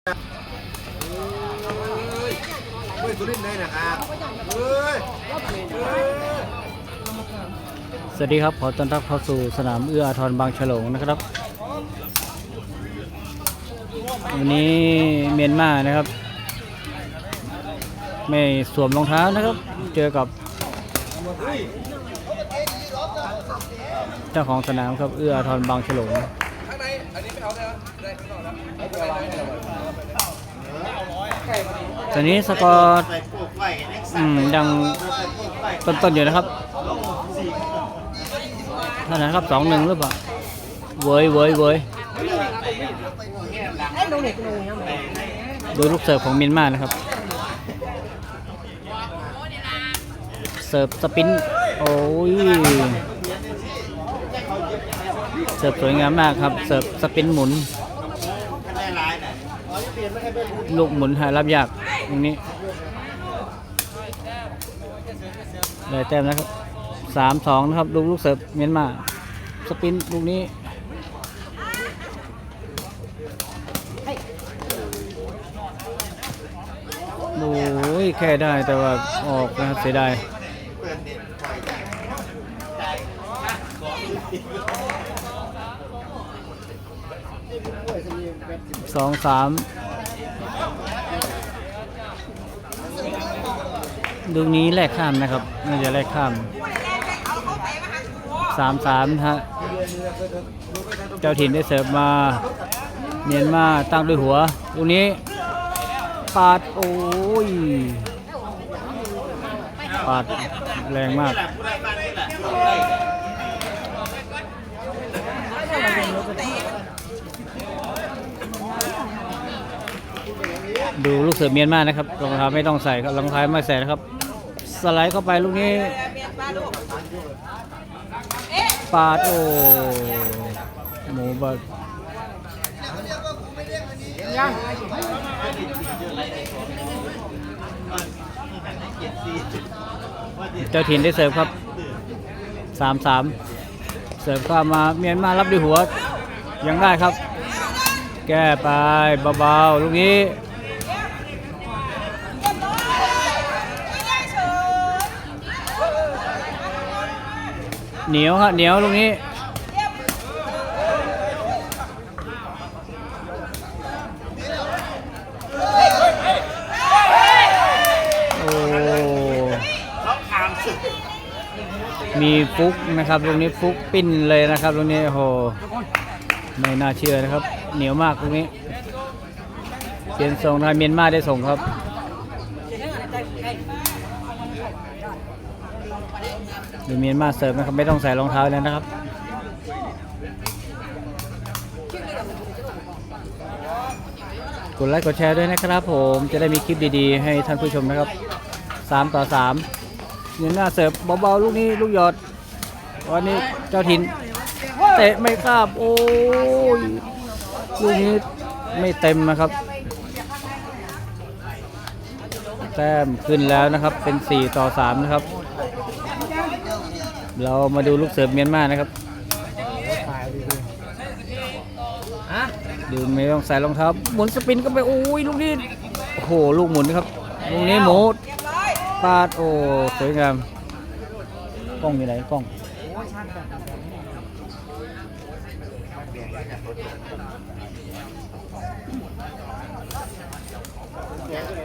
เฮ้ยสุรินทร์ได้นะครับเฮ้ย สวัสดีครับ ขอต้อนรับเข้าสู่สนามเอื้ออาทรบางฉลงนะครับ วันนี้เมียนมานะครับ ไม่สวมรองเท้านะครับ เจอกับ เจ้าของสนามครับเอื้ออาทรบางฉลงตอนนี้สกอร์ใส่พว กไฟเอ็กซ์อืมยังต้นๆอยู่นะครับเท่าไหร่ครับสองหนึ่งหรือเปล่าเว้ยเว้ยเว้ยดูลูกเสิร์ฟของมียนมานะครับ เสิร์ฟสปิน โอ้ย เสิร์ฟสวยงามมากครับ เสิร์ฟสปินหมุน ลูกหมุนหารับยากตรงนี้ ได้แต้มนะครับสามสองนะครับ ลูกลูกเสิร์ฟเมียนมา สปินลูกนี้โอ้ยแค่ได้แต่ว่าออกนะครับเสียดายสองสาม ลูกนี้แลกข้ามนะครับ น่าจะแลกข้ามสามสามฮะ เจ้าถิ่นได้เสิร์ฟมาเมียนมาตั้งด้วยหัว ลูกนี้ ปาด โอ้ย ปาดแรงมากดูลูกเสือเมียนมานะครับรองเท้าไม่ต้องใส่ครับรองเท้าไม่ใส่นะครับ สไลด์เข้าไปลูกนี้ปาดโอ้หมูบดเจ้าถิ่นได้เสิร์ฟครับสามสามเสิร์ฟเข้ามาเมียนมารับด้วยหัวยังได้ครับ แก้ไปเบาๆลูกนี้ เหนียวฮะเหนียวตรงนี้โอ้ล็อกทางสุดมีฟุกนะครับตรงนี้ฟุกปิ้นเลยนะครับตรงนี้โอ้โหไม่น่าเชื่อนะครับ เหนียวมากตรงนี้เปลี่ยนส่งทางเมียนมาได้ส่งครับ ดูเมียนมาเสิร์ฟนะครับไม่ต้องใส่รองเท้าแล้วนะครับกดไลค์กดแชร์ด้วยนะครับผมจะได้มีคลิปดีๆ ให้ท่านผู้ชมนะครับ 3 ต่อ 3 เมียนมาเสิร์ฟเบาๆลูกนี้ลูกหยอดวันนี้เจ้าถิ่นเตะไม่คาบโอ้ยลูกนี้ไม่เต็มนะครับแต้มขึ้นแล้วนะครับเป็น 4 ต่อ 3 นะครับ เรามาดูลูกเสิร์ฟเมียนมานะครับ ดูไม่ต้องใส่รองเท้าหมุนสปินก็ไปโอ้ยลูกนี้โอ้โหลูกหมุนครับลูกนี้หมูปาดโอ้สวยงามกล้องอยู่ไหนกล้อง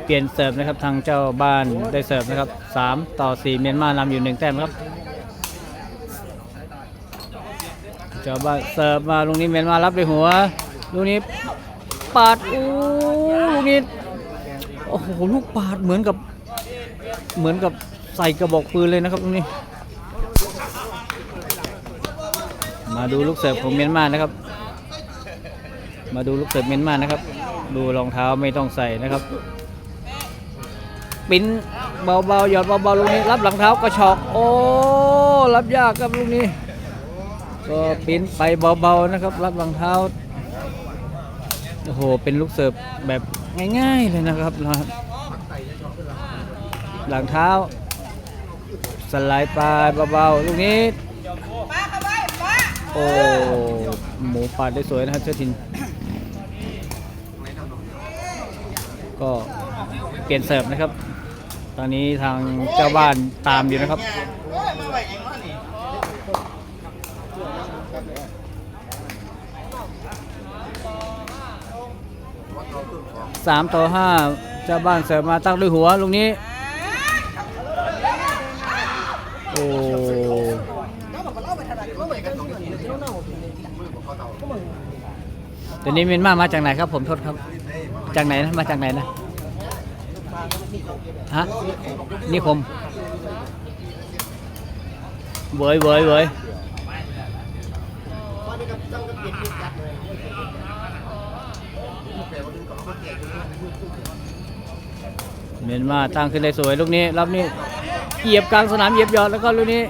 เปลี่ยนเสิร์ฟนะครับทางเจ้าบ้านได้เสิร์ฟนะครับ 3 ต่อ 4 เมียนมานำอยู่ 1 แต้มครับ เจ้าบ้านเสิร์ฟมาลูกนี้เมนมารับด้วยหัวลูกนี้ปาดอู้ลูกนี้โอ้โหลูกปาดเหมือนกับเหมือนกับใส่กระบอกปืนเลยนะครับลูกนี้ มาดูลูกเสิร์ฟของเมียนมานะครับ มาดูลูกเสิร์ฟเมียนมานะครับ ดูรองเท้าไม่ต้องใส่นะครับ ปิ้นเบาๆหยอดเบาๆลูกนี้ รับหลังเท้ากระชอก โอ้รับยากครับลูกนี้ ก็ปิ้นไปเบาๆนะครับ รับหลังเท้าโอ้โหเป็นลูกเสิร์ฟแบบง่ายๆเลยนะครับหลังเท้า สไลด์ไปเบาๆลูกนี้ โอ้หมูปาดได้สวยนะครับเจ้าทินก็เปลี่ยนเสิร์ฟนะครับ ตอนนี้ทางเจ้าบ้านตามอยู่นะครับ สามต่อห้าเจ้าบ้านเสิร์ฟมาตั้งด้วยหัวลูกนี้ โอ้ตัวนี้เมียนมามาจากไหนครับผมโทษครับ จากไหนนะมาจากไหนนะฮะนิคมเวยเวยเวย เมียนมาตั้งขึ้นได้สวยลูกนี้รับนี้เหยียบกลางสนามเหยียบยอดแล้วก็ลูกนี้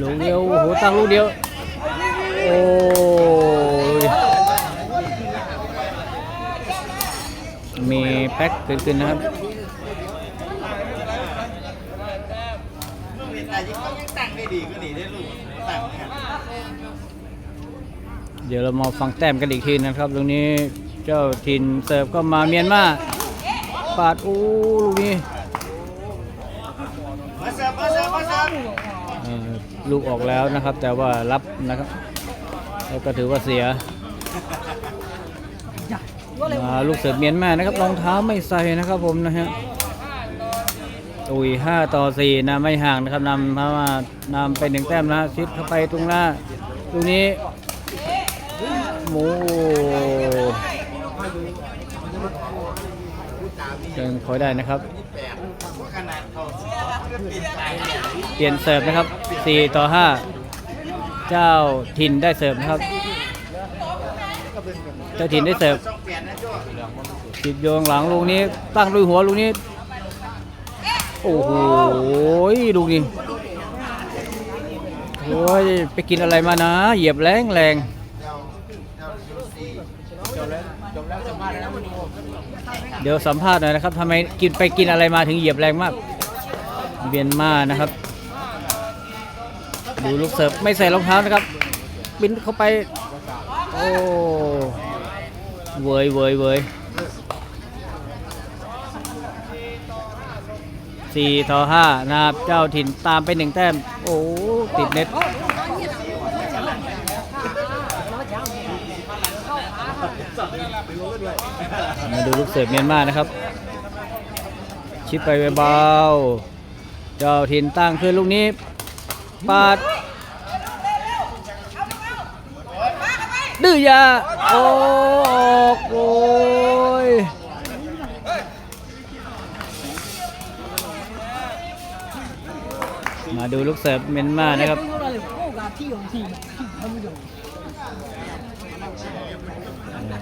ลูกเดียวโอ้โหตั้งลูกเดียวโอ้ยมีแพ็คเกิดขึ้นนะครับ ลูกเห็นอะไรยิ่งต้องยังตั้งได้ดีก็ดีได้ลูกตั้งเนี่ย เดี๋ยวเรามาฟังแต้มกันอีกทีนะครับตรงนี้เจ้าถิ่นเสิร์ฟก็มาเมียนมาปาดอู้ลูกนี้ลูกออกแล้วนะครับ แต่ว่ารับนะครับ แล้วก็ถือว่าเสียมาลูกเสิร์ฟเมียนมานะครับรองเท้าไม่ใส่นะครับผมนะฮะอุ้ยห้าต่อสี่นะไม่ห่างนะครับนำเพราะว่านำไปหนึ่งแต้มนะชิดเข้าไปตรงหน้าตรงนี้ หมูยังคอยได้นะครับ เปลี่ยนเสิร์ฟนะครับ 4 ต่อ 5 เจ้าถิ่นได้เสิร์ฟนะครับ เจ้าถิ่นได้เสิร์ฟต้องเปลี่ยนนะโจ้จิบโยงหลังลูกนี้ ตั้งด้วยหัวลูกนี้ โอ้โหลูกนี้โอ้ยไปกินอะไรมานะ เหยียบแรงแรง เดี๋ยวสัมภาษณ์หน่อยนะครับทำไมกินไปกินอะไรมาถึงเหยียบแรงมากเบียนมานะครับ ดูลูกเสิร์ฟไม่ใส่รองเท้านะครับ บินเข้าไป โอ้เวยเวยเวยสี่ต่อห้านะครับ เจ้าถิ่นตามไปหนึ่งแต้ม โอ้ ติดเน็ต มาดูลูกเสิร์ฟเมียนมานะครับ ชิปไปเบาๆเจ้าถิ่นตั้งขึ้นลูกนี้ปาดดื้อยาโอ้ออกโอยมาดูลูกเสิร์ฟเมียนมานะครับ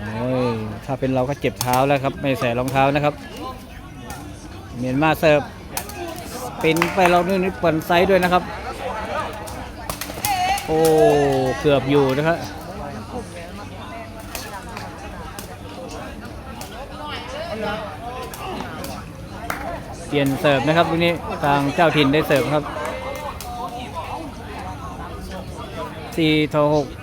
เลยถ้าเป็นเราก็เจ็บเท้าแล้วครับ ไม่ใส่รองเท้านะครับ เมียนมาเสิร์ฟเป็นไปเราเนี่นี่เปิดไซด์ด้วยนะครับ โอ้เกือบอยู่นะครับเปลี่ยนเสิร์ฟนะครับตรงนี้ทางเจ้าถิ่นได้เสิร์ฟครับ4ต่อ6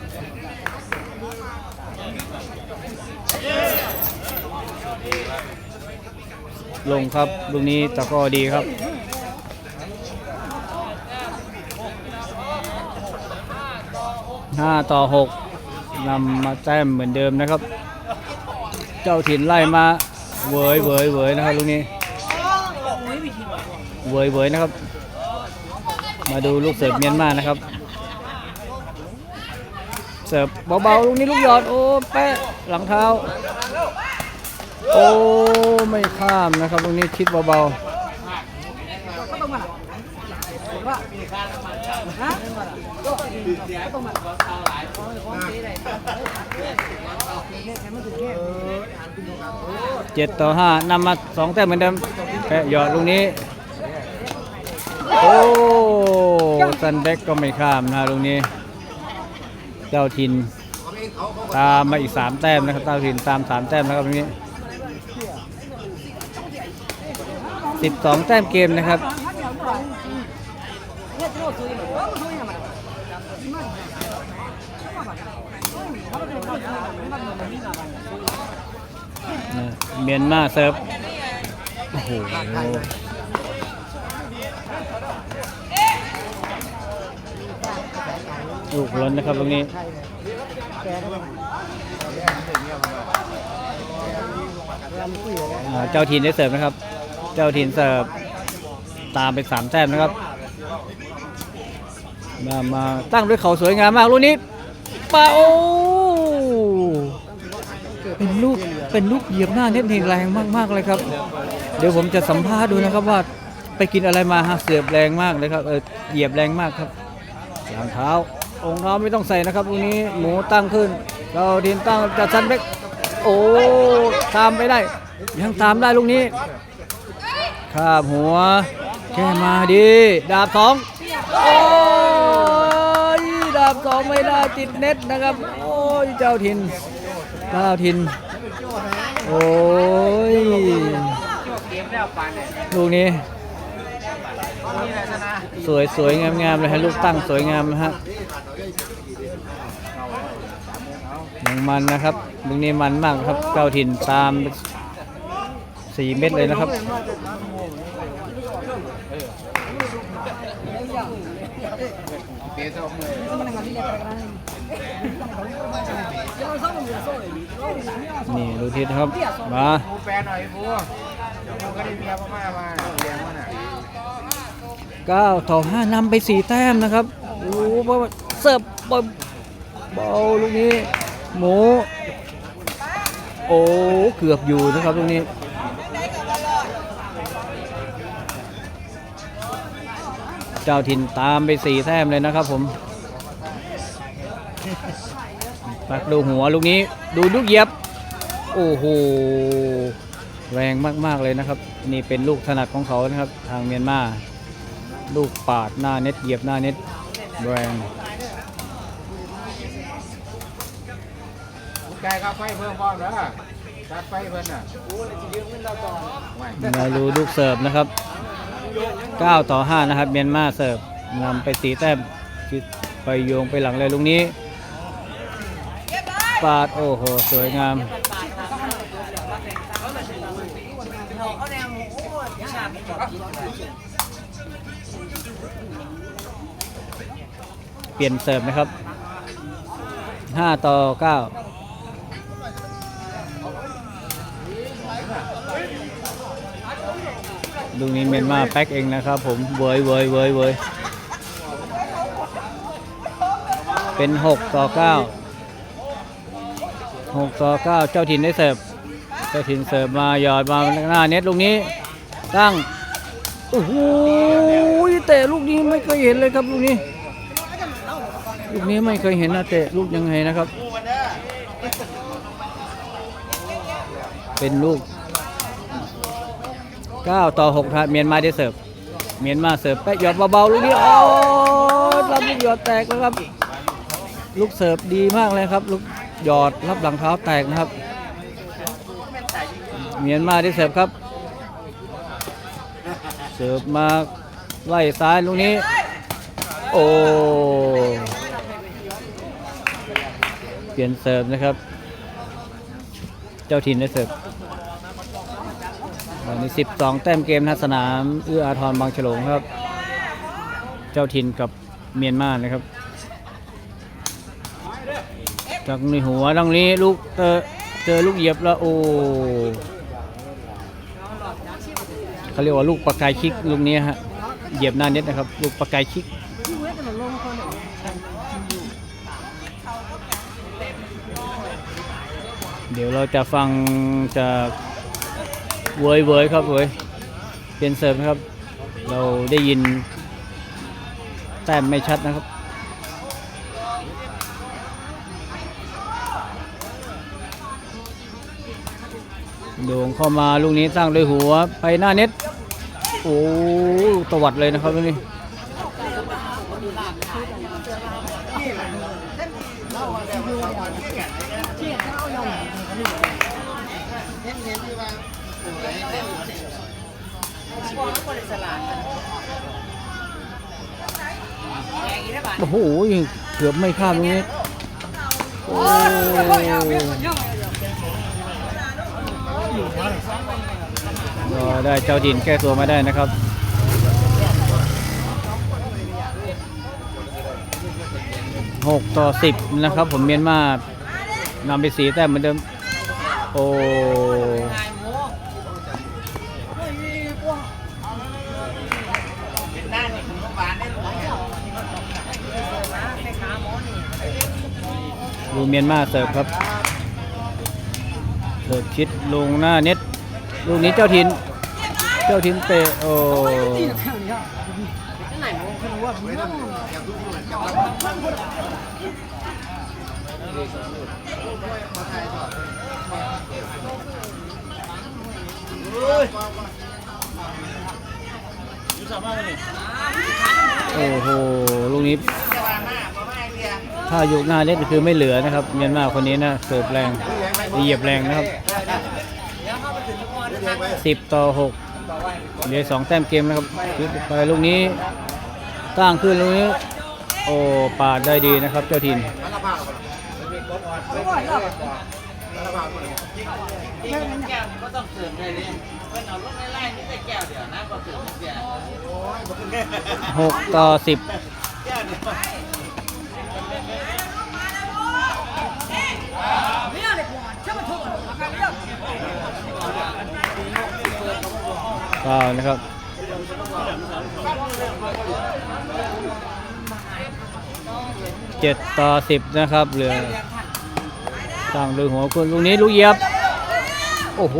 ลงครับลูกนี้ตะกร้อดีครับห้าต่อหกนำมาแต้มเหมือนเดิมนะครับ เจ้าถิ่นไล่มาเวยเวยเวยนะครับลูกนี้เวยเวยนะครับ มาดูลูกเสิร์ฟเมียนมานะครับ เสิร์ฟเบาๆลูกนี้ลูกหยอดโอ้แปะหลังเท้า โอ้ ไม่ข้ามนะครับลูกนี้ชิดเบาๆเจ็ดต่อห้านำมาสองแต้มเหมือนเดิมแปะหยอดลูกนี้ โอ้ซันเด็กก็ไม่ข้ามนะลูกนี้ เจ้าทินตามมาอีกสามแต้มนะครับเจ้าทินตามสามแต้มนะครับตรงนี้ สิบสองแต้มเกมนะครับ เมียนมาเซิร์ฟ โอ้โหลูกล้นนะครับตรงนี้เจ้าถิ่นได้เสิร์ฟนะครับ เจ้าถิ่นเสิร์ฟตามไปสามแต้มนะครับมามาตั้งด้วยเขาสวยงามมากลูกนี้เป้าเป็นลูกเป็นลูกเหยียบหน้าเน็ตนี่แรงมากๆเลยครับ เดี๋ยวผมจะสัมภาษณ์ดูนะครับว่าไปกินอะไรมาฮะเสียบแรงมากเลยครับเออเหยียบแรงมากครับรองเท้าองเท้าไม่ต้องใส่นะครับลูกนี้หมูตั้งขึ้นเราดินตั้งจัดซันเบ็กโอ้ตามไปได้ ยังตามได้ลูกนี้ ข้าบหัว แค่มาดี ดาบสองโอ้ยดาบสองไม่ได้ติดเน็ตนะครับ โอ้ยเจ้าถิ่นเจ้าถิ่นโอ้ยลูกนี้ สวยสวยงามงามเลยฮะลูกตั้งสวยงามนะฮะยังมันนะครับลูกนี้มันมากครับเจ้าถิ่นตาม สี่เม็ดเลยนะครับ นี่ดูทิศครับ มาฟูแปลหน่อยฟูฟูก็ได้เมียพม่ามาเลี้ยงมันอะ9ต่อ5นำไป4แต้มนะครับ โอ้โหเสิร์ฟบอลเบาลูกนี้ หมู โอ้ เกือบอยู่นะครับลูกนี้ เจ้าถิ่นตามไป4แต้มเลยนะครับผมปักดูหัวลูกนี้ดูลูกเหยียบโอ้โห แรงมากๆเลยนะครับ นี่เป็นลูกถนัดของเขานะครับ ทางเมียนมาลูกปาดหน้าเน็ตเหยียบหน้าเน็ตแรงกายครับไฟเพิ่มพร้อมแล้วจัดไฟเพิ่นอะมาดูลูกเสิร์ฟนะครับ 9 ต่อ 5 นะครับ เมียนมาเสิร์ฟนำไปสีแต้มคิดไปโยงไปหลังเลยลูกนี้ ปาด โอ้โห สวยงามเปลี่ยนเสิร์ฟนะครับ 5 ต่อ 9 ลูกนี้เมียนมาแป๊กเองนะครับผมเวยเวยเวยเวยเป็น 6 ต่อ 9 6 ต่อ 9 เจ้าถิ่นได้เสิร์ฟเจ้าถิ่นเสิร์ฟมาหยอดมาหน้าเน็ตลูกนี้ตั้งโอ้โหเตะลูกนี้ไม่เคยเห็นเลยครับลูกนี้ ลูกนี้ไม่เคยเห็นนะเตะลูกยังไงนะครับ เป็นลูก 9 ต่อ6ครับเมียนมาได้เสิร์ฟเมียนมาเสิร์ฟไปหยอดเบาๆลูกนี้โอ้รับลูกหยอดแตกแล้วครับ ลูกเสิร์ฟดีมากเลยครับ ลูกหยอดรับหลังเท้าแตกนะครับ เมียนมาได้เสิร์ฟครับ เสิร์ฟมาไล่ซ้ายลูกนี้ โอ้เปลี่ยนเสิร์ฟนะครับ เจ้าถิ่นได้เสิร์ฟ วันนี้ 12 แต้มเกมนะสนามเอื้ออาทรบางฉลงครับ เจ้าถิ่นกับเมียนมานะครับจากในหัวดังนี้ลูกเจอเจอลูกเหยียบแล้วโอ้เขาเรียกว่าลูกประกายคิกลูกนี้ฮะเหยียบหน้าเน็ตนะครับ ลูกประกายคิกเดี๋ยวเราจะฟังจาก เวยเวยครับเวยเปลี่ยนเสิร์ฟนะครับ เราได้ยิน แต้มไม่ชัดนะครับโด่งเข้ามาลูกนี้ตั้งด้วยหัวไปหน้าเน็ต โอ้ตวัดเลยนะครับลูกนี้ โอ้โหเกือบไม่ข้ามตรงนี้โอ้ได้เจ้าดินแก้ตัวมาได้นะครับหกต่อสิบนะครับ ผมเมียนมานำไปสีแต้มเหมือนเดิม โอ้ ดูเมียนมาเสิร์ฟครับเสิร์ฟชิดลงหน้าเน็ตลูกนี้เจ้าถิ่นเจ้าถิ่นเตะโอ้โอ้โห ลูกนี้ จะวางหน้าประมาณเดียวถ้ายุกหน้าเน็ตคือไม่เหลือนะครับ เมียนมาคนนี้นะเสิร์ฟแรงเหยียบแรงนะครับสิบต่อหกเหลือสองแต้มเกมนะครับไปลูกนี้ตั้งขึ้นลูกนี้ โอ้ปาดได้ดีนะครับ เจ้าถิ่นที่เป็นแก้ ปล่นะครับเจ็ดต่อสิบนะครับเหลือต่างโดยหัวคนลูกนี้ลูกเหยียบ โอ้โห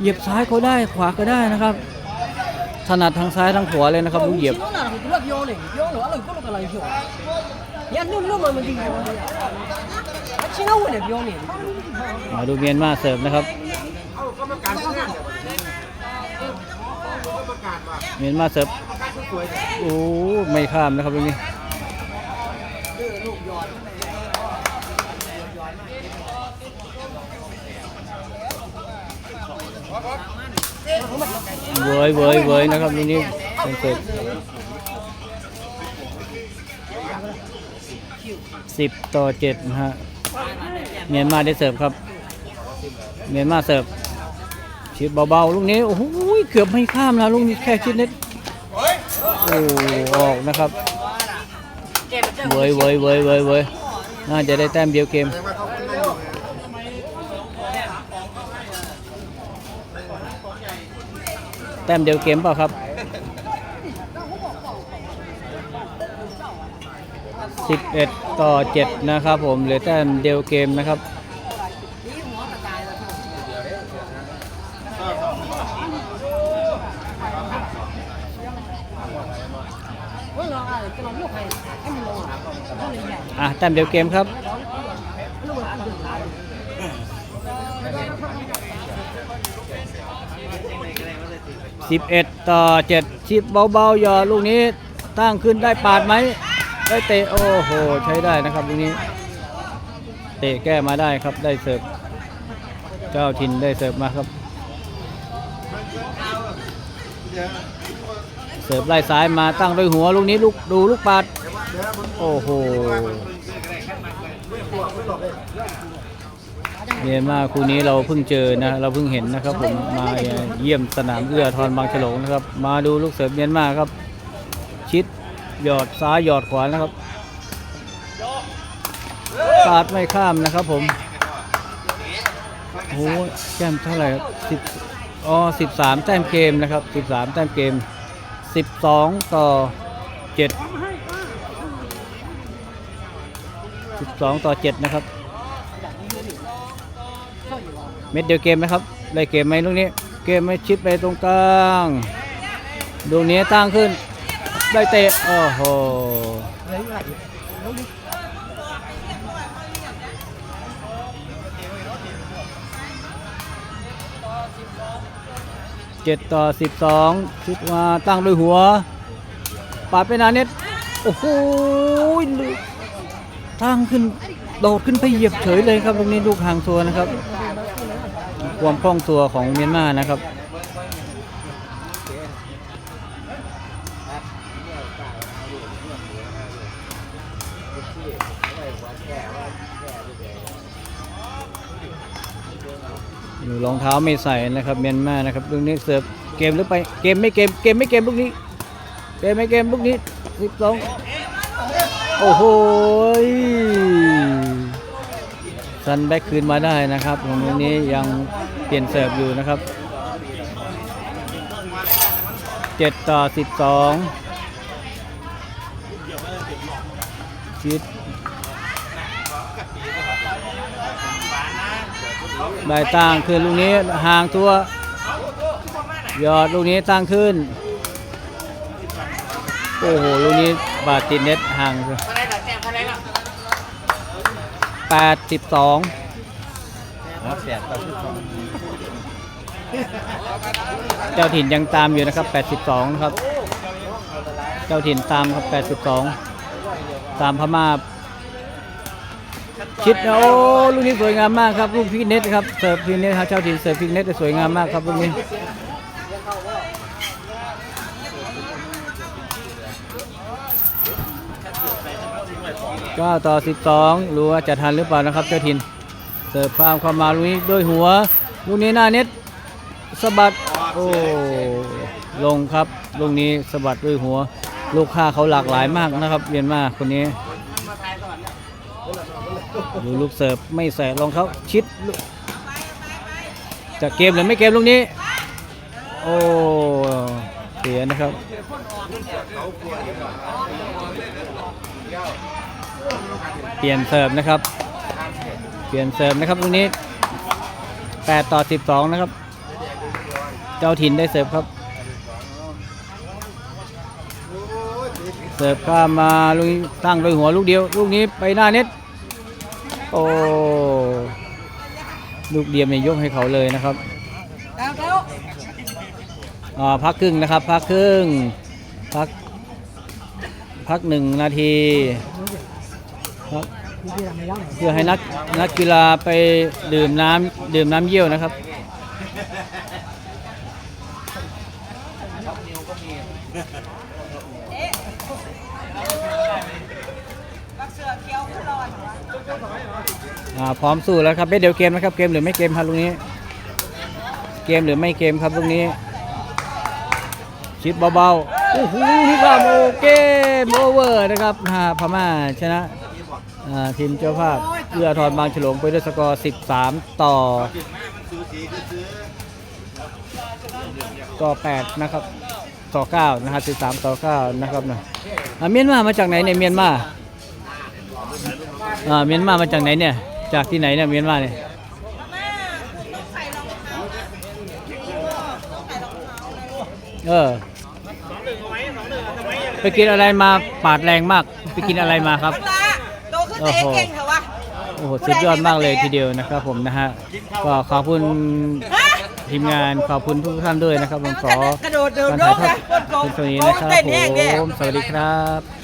เหยียบซ้ายก็ได้ขวาก็ได้นะครับ ถนัดทางซ้ายทางขวาเลยนะครับลูกเหยียบมาดูเมียนมาเสิร์ฟนะครับ เมียนมาเสิร์ฟโอ้ไม่ข้ามนะครับตรงนี้เวยเวยเวยนะครับตรงนี้เป็นเสิร์ฟสิบต่อเจ็ดนะฮะเมียนมาได้เสิร์ฟครับเมียนมาเสิร์ฟ ชิดเบาๆลูกนี้โอ้โหเกือบไม่ข้ามนะลูกนี้แค่ชิดนิดโอ้ออกนะครับเวยเวยเวยเวยเวยน่าจะได้แต้มเดียวเกมแต้มเดียวเกมเปล่าครับ11 ต่อ 7 นะครับผมเหลือแต้มเดียวเกมนะครับ อะ แต้มเดียวเกมครับ11ต่อ7ชิปเบาๆยอลูกนี้ตั้งขึ้นได้ปาดไหมได้เตะโอ้โหใช้ได้นะครับลูกนี้ เตะแก้มาได้ครับได้เสิร์ฟเจ้าถิ่นได้เสิร์ฟมาครับ เสิร์ฟไล่ซ้ายมาตั้งด้วยหัวลูกนี้ลูกดูลูกปาดโอ้โห มียนมาคู่นี้เราเพิ่งเจอนะเราเพิ่งเห็นนะครับ ผมมาเยี่ยมสนามเอื้อทรบางฉลงนะครับ มาดูลูกเสิร์ฟเมียนมาครับ ชิดหยอดซ้ายหยอดขวานะครับปาดไม่ข้ามนะครับผมโอ้แต้มเท่าไหร่ครับสิบอ๋อสิบสามแต้มเกมนะครับสิบสามแต้มเกมสิบสองต่อเจ็ดสิบสองต่อเจ็ดนะครับ เม็ดเดียวเกมไหมครับได้เกมไหมลูกนี้ เกมไม่ชิดไปตรงกลางลูกนี้ตั้งขึ้น ได้เตะโอ้โหเจ็ดต่อสิบสองชุดมาตั้งด้วยหัวปาดไปนาเน็ตโอ้โหตั้งขึ้นโดดขึ้นไปเหยียบเฉยเลยครับตรงนี้ลูกห่างตัวนะครับ ความคล่องตัวของเมียนมานะครับอยู่รองเท้าไม่ใส่นะครับเมียนมานะครับลูกนี้เสิร์ฟเกมหรือไปเกมไม่เกมเกมไม่เกมลูกนี้เกมไม่เกมลูกนี้สิบสองโอ้โห ซันแบ็กคืนมาได้นะครับตรงนี้ยังเปลี่ยนเสิร์ฟอยู่นะครับเจ็ดต่อสิบสองชิดได้ตั้งขึ้นลูกนี้ห่างตัว ยอดลูกนี้ตั้งขึ้น โอ้โห ลูกนี้บาดติดเน็ตห่างอะไรล่ะ แปดสิบสองแปดต่อสิบสองเจ้าถิ่นยังตามอยู่นะครับ82นะครับ เจ้าถิ่นตามครับ82ตามพม่าชิดนะโอ้ลูกนี้สวยงามมากครับลูกพี่เน็ตครับเสิร์ฟพี่เน็ตครับเจ้าถิ่นเสิร์ฟพี่เน็ตสวยงามมากครับลูกนี้ ก็ต่อ 12รู้ว่าจะทันหรือเปล่านะครับเจ้าถิ่นเสิร์ฟความเข้ามาลูกนี้ด้วยหัว ลูกนี้หน้าเน็ตสะบัดโอ้ลงครับลูกนี้สะบัดด้วยหัว ลูกค้าเขาหลากหลายมากนะครับเรียนมากคนนี้ดูลูกเสิร์ฟไม่ใส่รองเขาชิดจะเกมหรือไม่เกมลูกนี้โอ้เสียนะครับ เปลี่ยนเสิร์ฟนะครับ เปลี่ยนเสิร์ฟนะครับลูกนี้ 8 ต่อ 12 นะครับ เจ้าถิ่นได้เสิร์ฟครับ เสิร์ฟข้ามมาลูกนี้ตั้งโดยหัวลูกเดียว ลูกนี้ไปหน้าเน็ต โอ้ลูกเดียมเนี่ยยกให้เขาเลยนะครับอ่าพักครึ่งนะครับ พักครึ่ง พัก พักหนึ่งนาที ครับเพื่อให้นักนักกีฬาไปดื่มน้ำดื่มน้ำเยี่ยวนะครับอ่าพร้อมสู้แล้วครับเดี๋ยวเกมนะครับเกมหรือไม่เกมครับลูกนี้ เกมหรือไม่เกมครับลูกนี้ ชิดเบาๆโอ้โหนี่ครับโอเกมโอเวอร์นะครับอ่าพม่าชนะอ่า ทีมเจ้าภาพเอื้อทรบางฉลงไปด้วยสกอร์ 13 ต่อ ต่อ 8 นะครับ ต่อ 9 นะครับ 13 ต่อ 9 นะครับนะอเมียนมามาจากไหนเนี่ยเมียนมาอ่าเมียนมามาจากไหนเนี่ย จากที่ไหนเนี่ยเมียนมาเนี่ยเออไปกินอะไรมาปาดแรงมาก ไปกินอะไรมาครับ โตขึ้นเตะเก่งเถอะวะโอ้โหสุดยอดมากเลยทีเดียวนะครับผมนะฮะก็ขอบคุณทีมงานขอบคุณทุกท่านด้วยนะครับผมขอกระโดดเดินโลกทอดนะเป็นนี้นะครับผมสวัสดีครับ